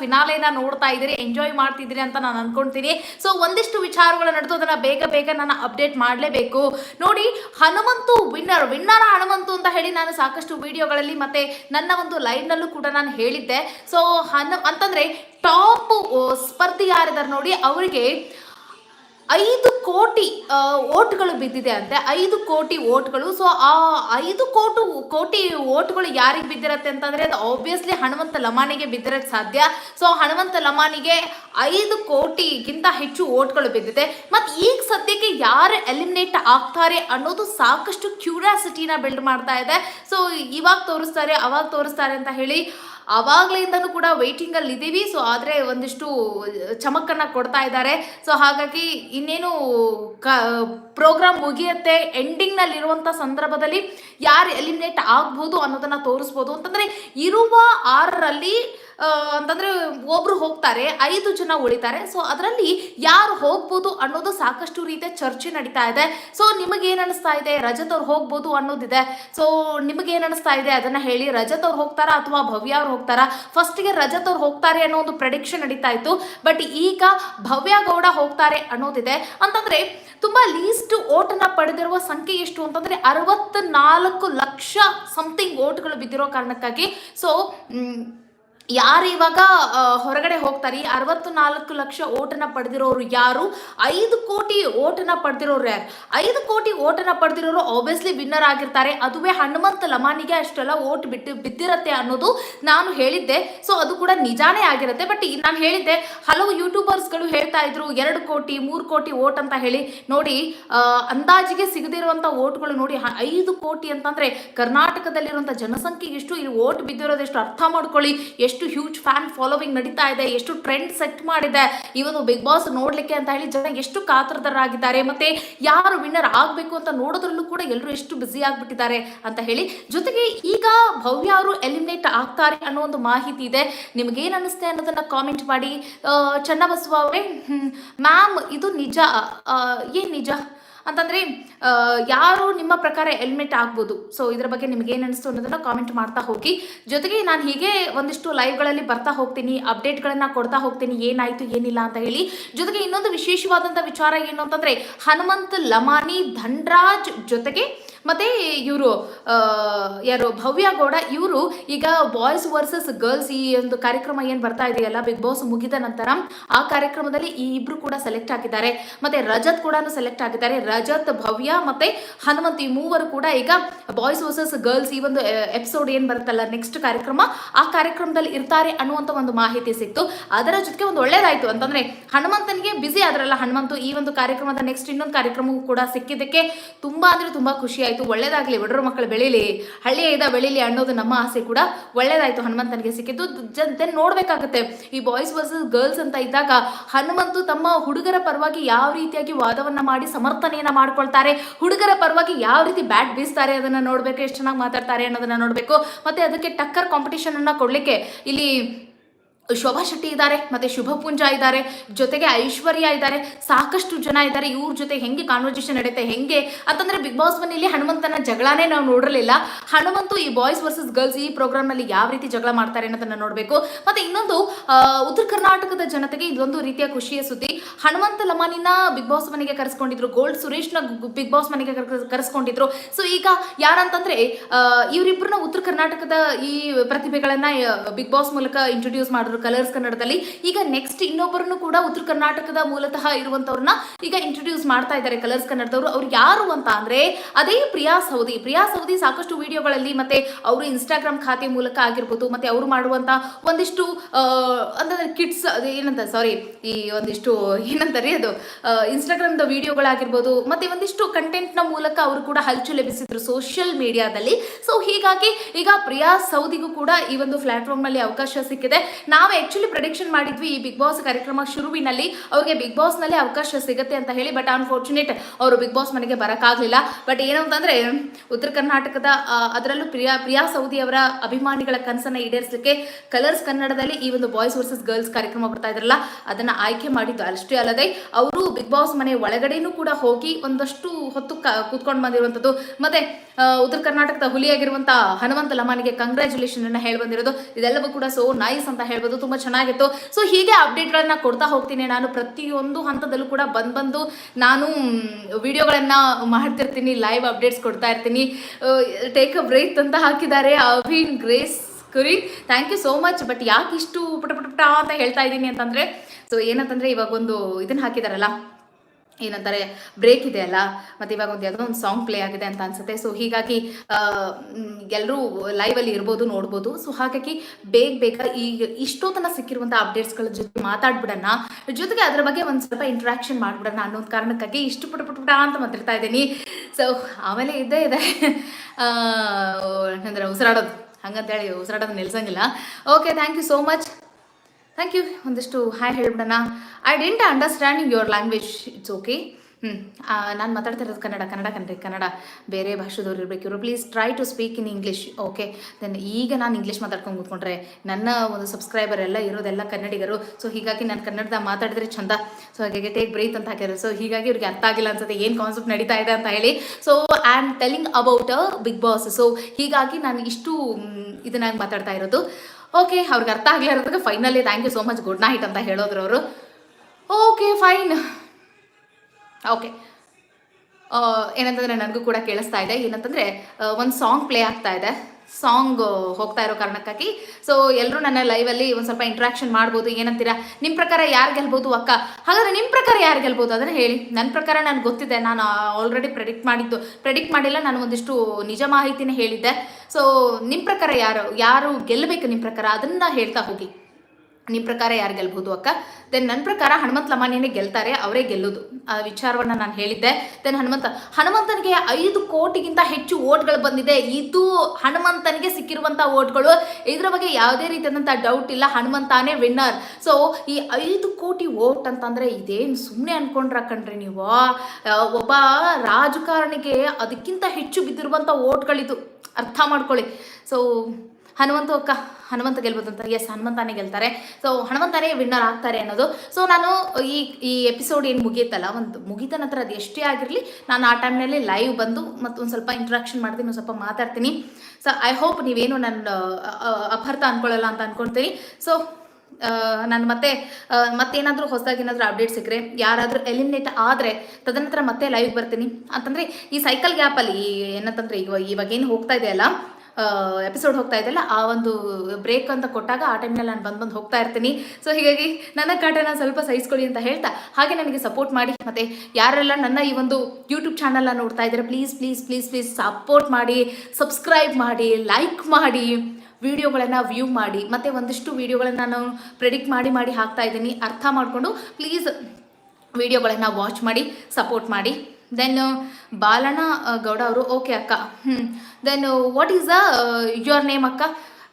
ಫಿನಾಲೆನ ನೋಡ್ತಾ ಇದ್ದೀರಿ ಎಂಜಾಯ್ ಮಾಡ್ತಿದ್ದೀರಿ ಅಂತ ನಾನು ಅನ್ಕೊಂತೀನಿ. ಸೊ ಒಂದಿಷ್ಟು ವಿಚಾರಗಳು ನಡೆದು ಅದನ್ನ ಬೇಗ ಬೇಗ ನಾನು ಅಪ್ಡೇಟ್ ಮಾಡಲೇಬೇಕು. ನೋಡಿ, ಹನುಮಂತು ವಿನ್ನರ್ ವಿನ್ನರ್ ಹನುಮಂತು ಅಂತ ಹೇಳಿ ನಾನು ಸಾಕಷ್ಟು ವಿಡಿಯೋಗಳಲ್ಲಿ ಮತ್ತೆ ನನ್ನ ಒಂದು ಲೈವ್ನಲ್ಲೂ ಕೂಡ ನಾನು ಹೇಳಿದ್ದೆ. ಸೊ ಹನು ಅಂತಂದ್ರೆ ಟಾಪ್ ಸ್ಪರ್ಧಿ ಯಾರಿದ್ದಾರೆ ನೋಡಿ, ಅವರಿಗೆ ಐದು ಕೋಟಿ ಓಟ್ಗಳು ಬಿದ್ದಿದೆ ಅಂತೆ. ಐದು ಕೋಟಿ ಓಟ್ಗಳು. ಸೊ ಆ ಐದು ಕೋಟಿ ಕೋಟಿ ಓಟ್ಗಳು ಯಾರಿಗೆ ಬಿದ್ದಿರತ್ತೆ ಅಂತಂದ್ರೆ, ಅದು ಆಬ್ವಿಯಸ್ಲಿ ಹನುಮಂತ ಲಮಾನಿಗೆ ಬಿದ್ದಿರಕ್ಕೆ ಸಾಧ್ಯ. ಸೊ ಹನುಮಂತ ಲಮಾನಿಗೆ ಐದು ಕೋಟಿಗಿಂತ ಹೆಚ್ಚು ಓಟ್ಗಳು ಬಿದ್ದಿದೆ. ಮತ್ತು ಈಗ ಸದ್ಯಕ್ಕೆ ಯಾರು ಎಲಿಮಿನೇಟ್ ಆಗ್ತಾರೆ ಅನ್ನೋದು ಸಾಕಷ್ಟು ಕ್ಯೂರಿಯಾಸಿಟಿನ ಬಿಲ್ಡ್ ಮಾಡ್ತಾ ಇದೆ. ಸೊ ಇವಾಗ ತೋರಿಸ್ತಾರೆ, ಅವಾಗ ತೋರಿಸ್ತಾರೆ ಅಂತ ಹೇಳಿ ಅವಾಗ್ಲಿಂದನೂ ಕೂಡ ವೈಟಿಂಗ್ ಅಲ್ಲಿ ಇದ್ದೀವಿ ಸೊ ಆದ್ರೆ ಒಂದಿಷ್ಟು ಚಮಕನ್ನ ಕೊಡ್ತಾ ಇದ್ದಾರೆ. ಸೊ ಹಾಗಾಗಿ ಇನ್ನೇನು ಕ ಪ್ರೋಗ್ರಾಮ್ ಮುಗಿಯುತ್ತೆ ಎಂಡಿಂಗ್ನಲ್ಲಿ ಇರುವಂತ ಸಂದರ್ಭದಲ್ಲಿ ಯಾರು ಎಲಿಮಿನೇಟ್ ಆಗ್ಬೋದು ಅನ್ನೋದನ್ನ ತೋರಿಸ್ಬೋದು. ಅಂತಂದ್ರೆ, ಇರುವ ಆರರಲ್ಲಿ ಅಂತಂದ್ರೆ ಒಬ್ರು ಹೋಗ್ತಾರೆ, ಐದು ಜನ ಉಳಿತಾರೆ. ಸೊ ಅದರಲ್ಲಿ ಯಾರು ಹೋಗ್ಬೋದು ಅನ್ನೋದು ಸಾಕಷ್ಟು ರೀತಿಯ ಚರ್ಚೆ ನಡೀತಾ ಇದೆ. ಸೊ ನಿಮಗೆ ಏನ್ ಅನಿಸ್ತಾ ಇದೆ? ರಜತ್ ಅವ್ರು ಹೋಗ್ಬೋದು ಅನ್ನೋದಿದೆ. ಸೊ ನಿಮಗೇನು ಅನಿಸ್ತಾ ಇದೆ? ಅದನ್ನ ಹೇಳಿ. ರಜತ್ ಅವ್ರು ಹೋಗ್ತಾರಾ ಅಥವಾ ಭವ್ಯ ಅವ್ರು ಹೋಗ್ತಾರಾ? ಫಸ್ಟ್ಗೆ ರಜತ್ ಅವ್ರು ಹೋಗ್ತಾರೆ ಅನ್ನೋ ಒಂದು ಪ್ರೆಡಿಕ್ಷನ್ ನಡೀತಾ ಇತ್ತು. ಬಟ್ ಈಗ ಭವ್ಯ ಗೌಡ ಹೋಗ್ತಾರೆ ಅನ್ನೋದಿದೆ. ಅಂತಂದ್ರೆ, ತುಂಬಾ ಲೀಸ್ಟ್ ಓಟನ್ನ ಪಡೆದಿರುವ ಸಂಖ್ಯೆ ಎಷ್ಟು ಅಂತಂದ್ರೆ, ಅರವತ್ನಾಲ್ಕು ಲಕ್ಷ ಸಮಥಿಂಗ್ ಓಟ್ಗಳು ಬಿದ್ದಿರೋ ಕಾರಣಕ್ಕಾಗಿ. ಸೊ ಯಾರು ಇವಾಗ ಹೊರಗಡೆ ಹೋಗ್ತಾರೆ? ಈ ಅರವತ್ತು ನಾಲ್ಕು ಲಕ್ಷ ಓಟನ್ನ ಪಡೆದಿರೋರು ಯಾರು? ಐದು ಕೋಟಿ ಓಟನ್ನ ಪಡೆದಿರೋರು ಯಾರು? ಐದು ಕೋಟಿ ಓಟನ್ನ ಪಡೆದಿರೋರು ಆಬ್ವಿಯಸ್ಲಿ ವಿನ್ನರ್ ಆಗಿರ್ತಾರೆ. ಅದುವೇ ಹನುಮಂತ ಲಮಾನಿಗೆ ಅಷ್ಟೆಲ್ಲ ಓಟ್ ಬಿಟ್ಟು ಬಿದ್ದಿರತ್ತೆ ಅನ್ನೋದು ನಾನು ಹೇಳಿದ್ದೆ. ಸೊ ಅದು ಕೂಡ ನಿಜಾನೇ ಆಗಿರುತ್ತೆ. ಬಟ್ ನಾನು ಹೇಳಿದ್ದೆ, ಹಲವು ಯೂಟ್ಯೂಬರ್ಸ್ಗಳು ಹೇಳ್ತಾ ಇದ್ರು, ಎರಡು ಕೋಟಿ, ಮೂರು ಕೋಟಿ ಓಟ್ ಅಂತ ಹೇಳಿ. ನೋಡಿ ಅಂದಾಜಿಗೆ ಸಿಗದಿರುವಂಥ ಓಟ್ಗಳು ನೋಡಿ ಐದು ಕೋಟಿ ಅಂತಂದ್ರೆ ಕರ್ನಾಟಕದಲ್ಲಿರುವಂಥ ಜನಸಂಖ್ಯೆ ಎಷ್ಟು, ಇಲ್ಲಿ ಓಟ್ ಬಿದ್ದಿರೋದೆಷ್ಟು ಅರ್ಥ ಮಾಡ್ಕೊಳ್ಳಿ. ಎಷ್ಟು ಹ್ಯೂಜ್ ಫ್ಯಾನ್ ಫಾಲೋವಿಂಗ್ ನಡೀತಾ ಇದೆ, ಎಷ್ಟು ಟ್ರೆಂಡ್ ಸೆಟ್ ಮಾಡಿದೆ ಇವತ್ತು ಬಿಗ್ ಬಾಸ್ ನೋಡ್ಲಿಕ್ಕೆ ಅಂತ ಹೇಳಿ ಜನ ಎಷ್ಟು ಕಾತರದರಾಗಿದ್ದಾರೆ, ಮತ್ತೆ ಯಾರು ವಿನ್ನರ್ ಆಗಬೇಕು ಅಂತ ನೋಡೋದ್ರಲ್ಲೂ ಕೂಡ ಎಲ್ಲರೂ ಎಷ್ಟು ಬ್ಯುಸಿ ಆಗ್ಬಿಟ್ಟಿದ್ದಾರೆ ಅಂತ ಹೇಳಿ. ಜೊತೆಗೆ ಈಗ ಭವ್ಯ ಅವರು ಎಲಿಮಿನೇಟ್ ಆಗ್ತಾರೆ ಅನ್ನೋ ಒಂದು ಮಾಹಿತಿ ಇದೆ. ನಿಮ್ಗೇನ್ ಅನಿಸ್ತೆ ಅನ್ನೋದನ್ನ ಕಾಮೆಂಟ್ ಮಾಡಿ. ಚನ್ನಬಸವ ಅವರೇ ಮ್ಯಾಮ್ ಇದು ನಿಜ ಏನು ಏನ್ ನಿಜ? ಅಂತಂದ್ರೆ ಯಾರು ನಿಮ್ಮ ಪ್ರಕಾರ ಹೆಲ್ಮೆಟ್ ಆಗ್ಬೋದು. ಸೊ ಇದ್ರ ಬಗ್ಗೆ ನಿಮ್ಗೆ ಏನು ಅನಿಸ್ತು ಅನ್ನೋದನ್ನ ಕಾಮೆಂಟ್ ಮಾಡ್ತಾ ಹೋಗಿ. ಜೊತೆಗೆ ನಾನು ಹೀಗೆ ಒಂದಿಷ್ಟು ಲೈವ್ಗಳಲ್ಲಿ ಬರ್ತಾ ಹೋಗ್ತೀನಿ ಅಪ್ಡೇಟ್ಗಳನ್ನ ಕೊಡ್ತಾ ಹೋಗ್ತೀನಿ, ಏನಾಯ್ತು, ಏನಿಲ್ಲ ಅಂತ ಹೇಳಿ. ಜೊತೆಗೆ ಇನ್ನೊಂದು ವಿಶೇಷವಾದಂಥ ವಿಚಾರ ಏನು ಅಂತಂದ್ರೆ, ಹನುಮಂತ್ ಲಮಾನಿ ಧನ್ರಾಜ್ ಜೊತೆಗೆ ಮತ್ತೆ ಇವರು ಯಾರು ಭವ್ಯ ಗೌಡ, ಇವರು ಈಗ ಬಾಯ್ಸ್ ವರ್ಸಸ್ ಗರ್ಲ್ಸ್ ಈ ಒಂದು ಕಾರ್ಯಕ್ರಮ ಏನು ಬರ್ತಾ ಇದೆಯಲ್ಲ ಬಿಗ್ ಬಾಸ್ ಮುಗಿದ ನಂತರ ಆ ಕಾರ್ಯಕ್ರಮದಲ್ಲಿ ಈ ಇಬ್ರು ಕೂಡ ಸೆಲೆಕ್ಟ್ ಆಗಿದ್ದಾರೆ. ಮತ್ತೆ ರಜತ್ ಕೂಡ ಸೆಲೆಕ್ಟ್ ಆಗಿದ್ದಾರೆ. ರಜತ್, ಭವ್ಯ ಮತ್ತೆ ಹನುಮಂತ್ ಈ ಮೂವರು ಕೂಡ ಈಗ ಬಾಯ್ಸ್ ವರ್ಸಸ್ ಗರ್ಲ್ಸ್ ಈ ಒಂದು ಎಪಿಸೋಡ್ ಏನ್ ಬರುತ್ತಲ್ಲ ನೆಕ್ಸ್ಟ್ ಕಾರ್ಯಕ್ರಮ, ಆ ಕಾರ್ಯಕ್ರಮದಲ್ಲಿ ಇರ್ತಾರೆ ಅನ್ನುವಂತ ಒಂದು ಮಾಹಿತಿ ಸಿಕ್ತು. ಅದರ ಜೊತೆಗೆ ಒಂದು ಒಳ್ಳೇದಾಯ್ತು. ಅಂತಂದ್ರೆ ಹನುಮಂತನಿಗೆ ಬಿಸಿ ಆದ್ರಲ್ಲ ಹನುಮಂತು, ಈ ಒಂದು ಕಾರ್ಯಕ್ರಮದ ನೆಕ್ಸ್ಟ್ ಇನ್ನೊಂದು ಕಾರ್ಯಕ್ರಮವೂ ಕೂಡ ಸಿಕ್ಕಿದ್ದಕ್ಕೆ ತುಂಬಾ ಅಂದ್ರೆ ತುಂಬಾ ಖುಷಿ ಒಳ್ಳೇದಾಗ್ಲಿ ಬಡವ್ರ ಮಕ್ಕಳು ಬೆಳೀಲಿ, ಹಳ್ಳಿಯ ಇದ ಬೆಳೀಲಿ ಅನ್ನೋದು ನಮ್ಮ ಆಸೆ ಕೂಡ ಒಳ್ಳೇದಾಯ್ತು, ಹನುಮಂತನಿಗೆ ಸಿಕ್ಕಿದ್ದು. ಜನತೆ ನೋಡಬೇಕಾಗುತ್ತೆ. ಈ ಬಾಯ್ಸ್ ವರ್ಸಸ್ ಗರ್ಲ್ಸ್ ಅಂತ ಇದ್ದಾಗ ಹನುಮಂತು ತಮ್ಮ ಹುಡುಗರ ಪರವಾಗಿ ಯಾವ ರೀತಿಯಾಗಿ ವಾದವನ್ನು ಮಾಡಿ ಸಮರ್ಥನೆಯನ್ನು ಮಾಡ್ಕೊಳ್ತಾರೆ, ಹುಡುಗರ ಪರವಾಗಿ ಯಾವ ರೀತಿ ಬ್ಯಾಟ್ ಬೀಸ್ತಾರೆ ಅದನ್ನ ನೋಡಬೇಕು, ಎಷ್ಟು ಚೆನ್ನಾಗಿ ಮಾತಾಡ್ತಾರೆ ಅನ್ನೋದನ್ನ ನೋಡಬೇಕು, ಮತ್ತೆ ಅದಕ್ಕೆ ಟಕ್ಕರ್ ಕಾಂಪಿಟೇಷನ್ ಕೊಡಲಿಕ್ಕೆ ಕೊಡ್ಲಿಕ್ಕೆ ಇಲ್ಲಿ ಶೋಭಾ ಶೆಟ್ಟಿ ಇದ್ದಾರೆ, ಮತ್ತೆ ಶುಭ ಪೂಂಜಾ ಇದ್ದಾರೆ, ಜೊತೆಗೆ ಐಶ್ವರ್ಯ ಇದ್ದಾರೆ, ಸಾಕಷ್ಟು ಜನ ಇದ್ದಾರೆ. ಇವ್ರ ಜೊತೆ ಹೆಂಗೆ ಕಾನ್ವರ್ಸೇಷನ್ ನಡೆಯುತ್ತೆ, ಹೆಂಗೆ ಅಂತಂದ್ರೆ ಬಿಗ್ ಬಾಸ್ ಮನೇಲಿ ಹನುಮಂತನ ಜಗಳನೇ ನಾವು ನೋಡಿರಲಿಲ್ಲ. ಹನುಮಂತು ಈ ಬಾಯ್ಸ್ ವರ್ಸಸ್ ಗರ್ಲ್ಸ್ ಈ ಪ್ರೋಗ್ರಾಮ್ನಲ್ಲಿ ಯಾವ ರೀತಿ ಜಗಳ ಮಾಡ್ತಾರೆ ಅನ್ನೋದನ್ನ ನೋಡಬೇಕು. ಮತ್ತೆ ಇನ್ನೊಂದು ಉತ್ತರ ಕರ್ನಾಟಕದ ಜನತೆಗೆ ಇದೊಂದು ರೀತಿಯ ಖುಷಿಯ ಸುದ್ದಿ. ಹನುಮಂತ ಲಮಾನಿನ ಬಿಗ್ ಬಾಸ್ ಮನೆಗೆ ಕರೆಸ್ಕೊಂಡಿದ್ರು ಗೋಲ್ಡ್ ಸುರೇಶ್ನ ಬಿಗ್ ಬಾಸ್ ಮನೆಗೆ ಕರೆಸ್ಕೊಂಡಿದ್ರು. ಸೊ ಈಗ ಯಾರಂತಂದ್ರೆ ಇವರಿಬ್ಬರನ್ನ ಉತ್ತರ ಕರ್ನಾಟಕದ ಈ ಪ್ರತಿಭೆಗಳನ್ನ ಬಿಗ್ ಬಾಸ್ ಮೂಲಕ ಇಂಟ್ರೊಡ್ಯೂಸ್ ಮಾಡಿದ್ರು ಕಲರ್ಸ್ ಕನ್ನಡದಲ್ಲಿ. ಈಗ ನೆಕ್ಸ್ಟ್ ಇನ್ನೊಬ್ಬರನ್ನು ಕೂಡ ಉತ್ತರ ಕರ್ನಾಟಕದ ಮೂಲತಃ ಇರುವಂತವ್ರನ್ನ ಈಗ ಇಂಟ್ರೊಡ್ಯೂಸ್ ಮಾಡ್ತಾ ಇದ್ದಾರೆ ಕಲರ್ಸ್ ಕನ್ನಡದವರು. ಅವ್ರು ಯಾರು ಅಂತ ಅಂದ್ರೆ ಅದೇ ಪ್ರಿಯಾ ಸೌದಿ ಪ್ರಿಯಾ ಸೌದಿ ಸಾಕಷ್ಟು ವಿಡಿಯೋಗಳಲ್ಲಿ ಮತ್ತೆ ಅವರು ಇನ್ಸ್ಟಾಗ್ರಾಮ್ ಖಾತೆ ಮೂಲಕ ಆಗಿರ್ಬೋದು, ಮತ್ತೆ ಅವರು ಮಾಡುವಂತ ಒಂದಿಷ್ಟು ಅಂದ್ರೆ ಕಿಡ್ಸ್ ಏನಂತ ಸಾರಿ ಈ ಒಂದಿಷ್ಟು ಏನಂತಾರೆ ಅದು ಇನ್ಸ್ಟಾಗ್ರಾಮ್ದ ವಿಡಿಯೋಗಳಾಗಿರ್ಬೋದು, ಮತ್ತೆ ಒಂದಿಷ್ಟು ಕಂಟೆಂಟ್ನ ಮೂಲಕ ಅವರು ಕೂಡ ಹಲ್ಚು ಲಭಿಸಿದ್ರು ಸೋಷಿಯಲ್ ಮೀಡಿಯಾದಲ್ಲಿ ಸೊ ಹೀಗಾಗಿ ಈಗ ಪ್ರಿಯಾ ಸೌದಿಗೂ ಕೂಡ ಈ ಒಂದು ಪ್ಲಾಟ್ಫಾರ್ಮ್ನಲ್ಲಿ ಅವಕಾಶ ಸಿಕ್ಕಿದೆ. ನಾವು ಆಕ್ಚುಲಿ ಪ್ರೆಡಿಕ್ಷನ್ ಮಾಡಿದ್ವಿ ಈ ಬಿಗ್ ಬಾಸ್ ಕಾರ್ಯಕ್ರಮ ಶುರುವಿನಲ್ಲಿ. ಅವ್ರಿಗೆ ಬಿಗ್ ಬಾಸ್ನಲ್ಲಿ ಅವಕಾಶ ಸಿಗುತ್ತೆ ಅಂತ ಹೇಳಿ ಬಟ್ ಅನ್ಫಾರ್ಚುನೇಟ್ ಅವರು ಬಿಗ್ ಬಾಸ್ ಮನೆಗೆ ಬರೋಕ್ಕಾಗಲಿಲ್ಲ. ಬಟ್ ಏನು ಅಂತಂದ್ರೆ, ಉತ್ತರ ಕರ್ನಾಟಕದ ಅದರಲ್ಲೂ ಪ್ರಿಯಾ ಪ್ರಿಯಾ ಸೌದಿ ಅವರ ಅಭಿಮಾನಿಗಳ ಕನಸನ್ನ ಈಡೇರಿಸಲಿಕ್ಕೆ ಕಲರ್ಸ್ ಕನ್ನಡದಲ್ಲಿ ಈ ಒಂದು ಬಾಯ್ಸ್ ವರ್ಸಸ್ ಗರ್ಲ್ಸ್ ಕಾರ್ಯಕ್ರಮ ಬರ್ತಾ ಇದ್ರಲ್ಲ, ಅದನ್ನ ಆಯ್ಕೆ ಮಾಡಿದ್ದು ಅಷ್ಟೇ ಅಲ್ಲದೆ, ಅವರು ಬಿಗ್ ಬಾಸ್ ಮನೆ ಒಳಗಡೆನೂ ಕೂಡ ಹೋಗಿ ಒಂದಷ್ಟು ಹೊತ್ತು ಕೂತ್ಕೊಂಡು ಬಂದಿರುವಂಥದ್ದು ಮತ್ತೆ ಉತ್ತರ ಕರ್ನಾಟಕದ ಹುಲಿಯಾಗಿರುವಂತ ಹನುಮಂತ ಲಮಾನಿಗೆ ಕಂಗ್ರ್ಯಾಚುಲೇಷನ್ ಅನ್ನ ಹೇಳಿ ಬಂದಿರೋದು. ಇದೆಲ್ಲವೂ ಕೂಡ ಸೋ ನೈಸ್ ಅಂತ ಹೇಳ್ಬೋದು. ಇರೋದು ತುಂಬ ಚೆನ್ನಾಗಿತ್ತು. ಸೊ ಹೀಗೆ ಅಪ್ಡೇಟ್ಗಳನ್ನ ಕೊಡ್ತಾ ಹೋಗ್ತೀನಿ. ನಾನು ಪ್ರತಿಯೊಂದು ಹಂತದಲ್ಲೂ ಕೂಡ ಬಂದು ಬಂದು ನಾನು ವಿಡಿಯೋಗಳನ್ನು ಮಾಡ್ತಿರ್ತೀನಿ ಲೈವ್ ಅಪ್ಡೇಟ್ಸ್ ಕೊಡ್ತಾ ಇರ್ತೀನಿ. ಟೇಕ್ ಅ ಬ್ರೇಕ್ ಅಂತ ಹಾಕಿದ್ದಾರೆ ಅವಿನ್ ಗ್ರೇಸ್ ಕುರಿ thank you so much but ಯಾಕೆ ಇಷ್ಟು ಪುಟ ಪುಟ ಪುಟ ಅಂತ ಹೇಳ್ತಾ ಇದ್ದೀನಿ ಅಂತಂದರೆ ಸೊ ಏನಂತಂದರೆ ಇವಾಗ ಒಂದು ಇದನ್ನು ಹಾಕಿದಾರಲ್ಲ? ಏನಂತಾರೆ ಬ್ರೇಕ್ ಇದೆ ಅಲ್ಲ, ಮತ್ತು ಇವಾಗ ಒಂದು ಯಾವುದೋ ಒಂದು ಸಾಂಗ್ ಪ್ಲೇ ಆಗಿದೆ ಅಂತ ಅನ್ಸುತ್ತೆ. ಸೊ ಹೀಗಾಗಿ ಎಲ್ಲರೂ ಲೈವಲ್ಲಿ ಇರ್ಬೋದು, ನೋಡ್ಬೋದು. ಸೊ ಹಾಗಾಗಿ ಬೇಗ ಬೇಗ ಈಗ ಇಷ್ಟೊತ್ತನ ಸಿಕ್ಕಿರುವಂಥ ಅಪ್ಡೇಟ್ಸ್ಗಳ ಜೊತೆ ಮಾತಾಡ್ಬಿಡೋಣ. ಜೊತೆಗೆ ಅದರ ಬಗ್ಗೆ ಒಂದು ಸ್ವಲ್ಪ ಇಂಟ್ರಾಕ್ಷನ್ ಮಾಡ್ಬಿಡೋಣ ಅನ್ನೋ ಕಾರಣಕ್ಕಾಗಿ ಇಷ್ಟು ಪುಟ ಪುಟ ಪುಟ ಅಂತ ಮಾತಾಡ್ತಾ ಇದ್ದೀನಿ. ಸೊ ಆಮೇಲೆ ಇದ್ದೇ ಇದೆ. ಅಂದರೆ ಉಸಿರಾಡೋದು. ಹಂಗಂತೇಳಿ ಉಸಿರಾಡೋದು ನಿಲ್ಸಂಗಿಲ್ಲ. Okay thank you so much thank you ಒಂದಿಷ್ಟು hi ಹೇಳ್ಬಿಡೋಣ. I don't understand your language it's okay ಹ್ಞೂ ನಾನು ಮಾತಾಡ್ತಾ ಇರೋದು ಕನ್ನಡ ಕನ್ನಡ ಕಣ್ರಿ ಕನ್ನಡ. ಬೇರೆ ಭಾಷೆದವ್ರು ಇರಬೇಕು. ಇವರು please try to speak in English okay then ಈಗ ನಾನು ಇಂಗ್ಲೀಷ್ ಮಾತಾಡ್ಕೊಂಡು ಕೂತ್ಕೊಂಡ್ರೆ ನನ್ನ ಒಂದು ಸಬ್ಸ್ಕ್ರೈಬರ್ ಎಲ್ಲ ಇರೋದೆಲ್ಲ ಕನ್ನಡಿಗರು. ಸೊ ಹೀಗಾಗಿ ನಾನು ಕನ್ನಡದ ಮಾತಾಡಿದ್ರೆ ಚಂದ. ಸೊ ಹಾಗೆ ಟೇಕ್ ಬ್ರೀತ್ ಅಂತ ಹಾಕಿದ್ರು ಸೊ ಹೀಗಾಗಿ ಇವ್ರಿಗೆ ಅರ್ಥ ಆಗಿಲ್ಲ ಅನ್ಸುತ್ತೆ. ಏನು ಕಾನ್ಸೆಪ್ಟ್ ನಡೀತಾ ಇದೆ ಅಂತ ಹೇಳಿ. So I am telling about a Bigg Boss so ಹೀಗಾಗಿ ನಾನು ಇಷ್ಟು ಇದನ್ನಾಗಿ ಇದನ್ನ ಮಾತಾಡ್ತಾ ಇರೋದು. ಓಕೆ ಅವ್ರಿಗೆ ಅರ್ಥ ಆಗಲಿರೋದಕ್ಕೆ finally thank you so much good night ಅಂತ ಹೇಳಿದ್ರು ಅವರು. ಓಕೆ ಫೈನ್ ಓಕೆ ಏನಂತಂದರೆ ನನಗೂ ಕೂಡ ಕೇಳಿಸ್ತಾ ಇದೆ. ಏನಂತಂದರೆ ಒಂದು ಸಾಂಗ್ ಪ್ಲೇ ಆಗ್ತಾ ಇದೆ. ಸಾಂಗ್ ಹೋಗ್ತಾ ಇರೋ ಕಾರಣಕ್ಕಾಗಿ. ಸೊ ಎಲ್ಲರೂ ನನ್ನ ಲೈವಲ್ಲಿ ಒಂದು ಸ್ವಲ್ಪ ಇಂಟ್ರಾಕ್ಷನ್ ಮಾಡ್ಬೋದು, ಏನಂತೀರಾ? ನಿಮ್ಮ ಪ್ರಕಾರ ಯಾರು ಗೆಲ್ಬೋದು ಅಕ್ಕ? ಹಾಗಾದ್ರೆ ನಿಮ್ಮ ಪ್ರಕಾರ ಯಾರು ಗೆಲ್ಬೋದು? ಅದನ್ನು ಹೇಳಿ. ನನ್ನ ಪ್ರಕಾರ ನಾನು ಗೊತ್ತಿದೆ, ನಾನು ಆಲ್ರೆಡಿ ಪ್ರೆಡಿಕ್ಟ್ ಮಾಡಿದ್ದು. ಪ್ರೆಡಿಕ್ಟ್ ಮಾಡಿಲ್ಲ, ನಾನು ಒಂದಿಷ್ಟು ನಿಜ ಮಾಹಿತಿನೇ ಹೇಳಿದ್ದೆ. ಸೊ ನಿಮ್ಮ ಪ್ರಕಾರ ಯಾರು ಯಾರು ಗೆಲ್ಲಬೇಕು ನಿಮ್ಮ ಪ್ರಕಾರ? ಅದನ್ನು ಹೇಳ್ತಾ ಹೋಗಿ. ನಿಮ್ಮ ಪ್ರಕಾರ ಯಾರು ಗೆಲ್ಬಹುದು ಅಕ್ಕ? ದೆನ್ ನನ್ನ ಪ್ರಕಾರ ಹನುಮಂತ ಲಮಾನಿನೇ ಗೆಲ್ತಾರೆ, ಅವರೇ ಗೆಲ್ಲೋದು. ಆ ವಿಚಾರವನ್ನು ನಾನು ಹೇಳಿದ್ದೆ. ದೆನ್ ಹನುಮಂತ, ಹನುಮಂತನಿಗೆ ಐದು ಕೋಟಿಗಿಂತ ಹೆಚ್ಚು ಓಟ್ಗಳು ಬಂದಿದೆ. ಇದು ಹನುಮಂತನಿಗೆ ಸಿಕ್ಕಿರುವಂಥ ಓಟ್ಗಳು. ಇದ್ರ ಬಗ್ಗೆ ಯಾವುದೇ ರೀತಿಯಾದಂಥ ಡೌಟ್ ಇಲ್ಲ. ಹನುಮಂತಾನೇ ವಿನ್ನರ್ ಸೊ ಈ ಐದು ಕೋಟಿ ಓಟ್ ಅಂತಂದರೆ ಇದೇನು ಸುಮ್ಮನೆ ಅನ್ಕೊಂಡ್ರ ಕಣ್ರಿ ನೀವು? ಒಬ್ಬ ರಾಜಕಾರಣಿಗೆ ಅದಕ್ಕಿಂತ ಹೆಚ್ಚು ಬಿದ್ದಿರುವಂಥ ಓಟ್ಗಳಿದು. ಅರ್ಥ ಮಾಡ್ಕೊಳ್ಳಿ. ಸೊ ಹನುಮಂತ ಅಕ್ಕ, ಹನುಮಂತ ಅಂತ ಎಸ್ ಹನುಮಂತಾನೇ ಗೆಲ್ತಾರೆ. ಸೊ ಹನುಮಂತಾನೇ ವಿನ್ನರ್ ಆಗ್ತಾರೆ ಅನ್ನೋದು. ಸೊ ನಾನು ಈ ಈ ಎಪಿಸೋಡ್ ಏನು ಮುಗಿಯುತ್ತಲ್ಲ, ಒಂದು ಮುಗಿದ ನಂತರ ಅದು ಎಷ್ಟೇ ಆಗಿರಲಿ, ನಾನು ಆ ಟೈಮ್ನಲ್ಲಿ ಲೈವ್ ಬಂದು ಮತ್ತು ಒಂದು ಸ್ವಲ್ಪ ಇಂಟ್ರಾಕ್ಷನ್ ಮಾಡ್ತೀನಿ, ಒಂದು ಸ್ವಲ್ಪ ಮಾತಾಡ್ತೀನಿ. ಸೊ ಐ ಹೋಪ್ ನೀವೇನು ನನ್ನ ಅಂದ್ಕೊಳ್ಳಲ್ಲ ಅಪಾರ್ಥ ಅನ್ಕೊಳ್ಳಲ್ಲ ಅಂತ ಅಂದ್ಕೊಳ್ತೀನಿ ಸೊ ನಾನು ಮತ್ತೆ ಮತ್ತೇನಾದರೂ ಹೊಸದಾಗಿ ಏನಾದರೂ ಅಪ್ಡೇಟ್ ಸಿಕ್ಕರೆ, ಯಾರಾದರೂ ಎಲಿಮಿನೇಟ್ ಆದರೆ ತದನಂತರ ಮತ್ತೆ ಲೈವ್ ಬರ್ತೀನಿ. ಅಂತಂದರೆ, ಈ ಸೈಕಲ್ ಗ್ಯಾಪಲ್ಲಿ ಏನಂತಂದರೆ ಇವಾಗ ಏನು ಹೋಗ್ತಾ ಇದೆ ಅಲ್ಲ ಎಪಿಸೋಡ್ ಹೋಗ್ತಾ ಇದೆಯಲ್ಲ, ಆ ಒಂದು ಬ್ರೇಕ್ ಅಂತ ಕೊಟ್ಟಾಗ ಆ ಟೈಮ್ನಲ್ಲಿ ನಾನು ಬಂದು ಬಂದು ಹೋಗ್ತಾ ಇರ್ತೀನಿ. ಸೊ ಹೀಗಾಗಿ ನನ್ನ ಕಾಟನ ಸ್ವಲ್ಪ ಸಹಿಸ್ಕೊಳ್ಳಿ ಅಂತ ಹೇಳ್ತಾ, ಹಾಗೆ ನನಗೆ ಸಪೋರ್ಟ್ ಮಾಡಿ. ಮತ್ತು ಯಾರೆಲ್ಲ ನನ್ನ ಈ ಒಂದು ಯೂಟ್ಯೂಬ್ ಚಾನಲ್ನ ನೋಡ್ತಾ ಇದ್ದಾರೆ please please please please support ಮಾಡಿ ಸಬ್ಸ್ಕ್ರೈಬ್ ಮಾಡಿ ಲೈಕ್ ಮಾಡಿ ವಿಡಿಯೋಗಳನ್ನು ವ್ಯೂ ಮಾಡಿ. ಮತ್ತು ಒಂದಿಷ್ಟು ವಿಡಿಯೋಗಳನ್ನು ನಾನು ಪ್ರೆಡಿಕ್ಟ್ ಮಾಡಿ ಮಾಡಿ ಹಾಕ್ತಾ ಇದ್ದೀನಿ. ಅರ್ಥ ಮಾಡಿಕೊಂಡು ಪ್ಲೀಸ್ ವಿಡಿಯೋಗಳನ್ನು ವಾಚ್ ಮಾಡಿ ಸಪೋರ್ಟ್ ಮಾಡಿ. ದೆನ್ ಬಾಲಣ್ಣ ಆ, ಗೌಡ ಅವರು ಓಕೆ ಅಕ್ಕ. ಹ್ಞೂ then what is the your name ಅಕ್ಕ?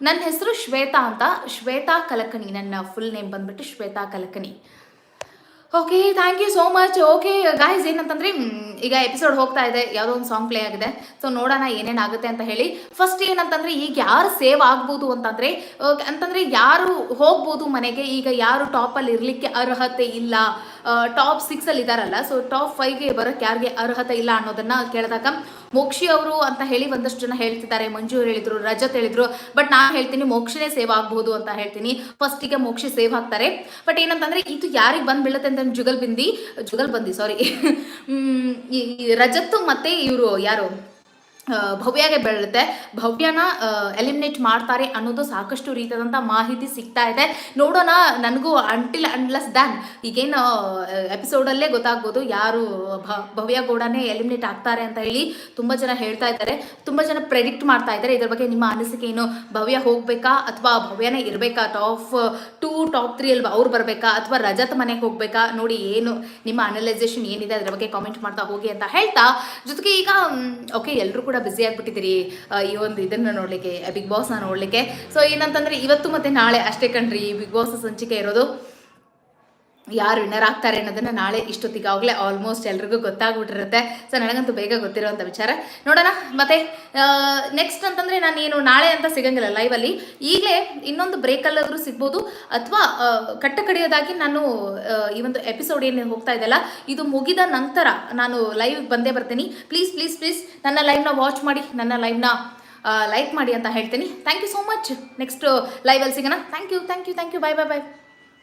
ನನ್ನ ಹೆಸರು ಶ್ವೇತಾ ಅಂತ. ಶ್ವೇತಾ ಕಲಕಣಿ ನನ್ನ ಫುಲ್ ನೇಮ್ ಬಂದ್ಬಿಟ್ಟು Shweta Kalakani okay thank you so much okay guys ಏನಂತಂದ್ರೆ ಈಗ ಎಪಿಸೋಡ್ ಹೋಗ್ತಾ ಇದೆ. ಯಾವುದೋ ಒಂದು ಸಾಂಗ್ ಪ್ಲೇ ಆಗಿದೆ. ಸೊ ನೋಡೋಣ ಏನೇನಾಗುತ್ತೆ ಅಂತ ಹೇಳಿ. ಫಸ್ಟ್ ಏನಂತಂದರೆ, ಈಗ ಯಾರು ಸೇವ್ ಆಗ್ಬೋದು ಅಂತಂದರೆ ಅಂತಂದರೆ ಯಾರು ಹೋಗ್ಬೋದು ಮನೆಗೆ, ಈಗ ಯಾರು ಟಾಪಲ್ಲಿ ಇರಲಿಕ್ಕೆ ಅರ್ಹತೆ ಇಲ್ಲ. ಟಾಪ್ ಸಿಕ್ಸಲ್ಲಿ ಇದ್ದಾರಲ್ಲ ಸೊ ಟಾಪ್ ಫೈವ್ಗೆ ಬರೋಕ್ಕೆ ಯಾರಿಗೆ ಅರ್ಹತೆ ಇಲ್ಲ ಅನ್ನೋದನ್ನು ಕೇಳಿದಾಗ ಮೋಕ್ಷಿ ಅವರು ಅಂತ ಹೇಳಿ ಒಂದಷ್ಟು ಜನ ಹೇಳ್ತಿದ್ದಾರೆ. ಮಂಜು ಹೇಳಿದ್ರು, ರಜತ್ ಹೇಳಿದ್ರು. ಬಟ್ ನಾನು ಹೇಳ್ತೀನಿ, ಮೋಕ್ಷನೇ ಸೇವ್ ಆಗ್ಬಹುದು ಅಂತ ಹೇಳ್ತೀನಿ. ಫಸ್ಟಿಗೆ ಮೋಕ್ಷಿ ಸೇವ್ ಆಗ್ತಾರೆ. ಬಟ್ ಏನಂತಂದ್ರೆ, ಇದು ಯಾರಿಗೆ ಬಂದ್ ಬೀಳುತ್ತೆ ಅಂತ ಜುಗಲ್ ಬಿಂದಿ, ಜುಗಲ್ ಬಂದಿ ಸಾರಿ ರಜತ್ ಮತ್ತೆ ಇವರು ಯಾರು? ಭವ್ಯಗೆ ಬೆಳುತ್ತೆ ಭವ್ಯನ ಎಲಿಮಿನೇಟ್ ಮಾಡ್ತಾರೆ ಅನ್ನೋದು ಸಾಕಷ್ಟು ರೀತಿಯಾದಂಥ ಮಾಹಿತಿ ಸಿಗ್ತಾ ಇದೆ. ನೋಡೋಣ, ನನಗೂ ಅಂಟಿಲ್ ಅಂಡ್ಲಸ್ ದ್ಯಾನ್ ಈಗೇನು ಎಪಿಸೋಡಲ್ಲೇ ಗೊತ್ತಾಗ್ಬೋದು ಯಾರು ಭವ್ಯ ಗೌಡನೇ ಎಲಿಮಿನೇಟ್ ಆಗ್ತಾರೆ ಅಂತ ಹೇಳಿ ತುಂಬ ಜನ ಹೇಳ್ತಾ ಇದ್ದಾರೆ. ತುಂಬ ಜನ ಪ್ರೆಡಿಕ್ಟ್ ಮಾಡ್ತಾ ಇದ್ದಾರೆ. ಇದ್ರ ಬಗ್ಗೆ ನಿಮ್ಮ ಅನಿಸಿಕೆ ಏನು? ಭವ್ಯ ಹೋಗ್ಬೇಕಾ ಅಥವಾ ಭವ್ಯನೇ ಇರಬೇಕಾ? ಟಾಪ್ ಟೂ ಟಾಪ್ ತ್ರೀ ಅಲ್ವಾ? ಅವ್ರು ಬರಬೇಕಾ? ಅಥವಾ ರಜತ್ ಮನೆಗೆ ಹೋಗ್ಬೇಕಾ? ನೋಡಿ ಏನು ನಿಮ್ಮ ಅನಲೈಸೇಷನ್ ಏನಿದೆ? ಅದ್ರ ಬಗ್ಗೆ ಕಾಮೆಂಟ್ ಮಾಡ್ತಾ ಹೋಗಿ ಅಂತ ಹೇಳ್ತಾ. ಜೊತೆಗೆ ಈಗ ಓಕೆ ಎಲ್ಲರೂ ಬ್ಯುಸಿ ಆಗಿಬಿಟ್ಟಿದ್ದೀರಿ. ಈ ಒಂದು ಇದನ್ನು ನೋಡಲಿಕ್ಕೆ ಬಿಗ್ ಬಾಸ್ನ ನೋಡಲಿಕ್ಕೆ. ಸೊ ಏನಂತಂದರೆ, ಇವತ್ತು ಮತ್ತು ನಾಳೆ ಅಷ್ಟೇ ಕಣ್ರಿ ಬಿಗ್ ಬಾಸ್ ಸಂಚಿಕೆ ಇರೋದು. ಯಾರು ವಿನ್ನರ್ ಆಗ್ತಾರೆ ಅನ್ನೋದನ್ನ ನಾಳೆ ಇಷ್ಟೊತ್ತಿಗೆ ಆಗಲೇ ಆಲ್ಮೋಸ್ಟ್ ಎಲ್ರಿಗೂ ಗೊತ್ತಾಗ್ಬಿಟ್ಟಿರುತ್ತೆ. ಸೊ ನನಗಂತೂ ಬೇಗ ಗೊತ್ತಿರುವಂತ ವಿಚಾರ. ನೋಡೋಣ, ಮತ್ತೆ ನೆಕ್ಸ್ಟ್ ಅಂತಂದರೆ ನಾನೇನು ನಾಳೆ ಅಂತ ಸಿಗಂಗಿಲ್ಲ ಲೈವಲ್ಲಿ ಈಗಲೇ ಇನ್ನೊಂದು ಬ್ರೇಕಲ್ಲಾದರೂ ಸಿಗ್ಬೋದು. ಅಥವಾ ಕಟ್ಟ ಕಡಿಯೋದಾಗಿ ನಾನು ಈ ಒಂದು ಎಪಿಸೋಡ್ ಏನು ಹೋಗ್ತಾ ಇದೆಯಲ್ಲ, ಇದು ಮುಗಿದ ನಂತರ ನಾನು ಲೈವ್ ಬಂದೇ ಬರ್ತೀನಿ. ಪ್ಲೀಸ್ ಪ್ಲೀಸ್ ಪ್ಲೀಸ್ ನನ್ನ ಲೈವ್ನ ವಾಚ್ ಮಾಡಿ, ನನ್ನ ಲೈವ್ನ ಲೈಕ್ ಮಾಡಿ ಅಂತ ಹೇಳ್ತೀನಿ. Thank you so much next live ಅಲ್ಲಿ ಸಿಗೋಣ. Thank you thank you thank you bye bye bye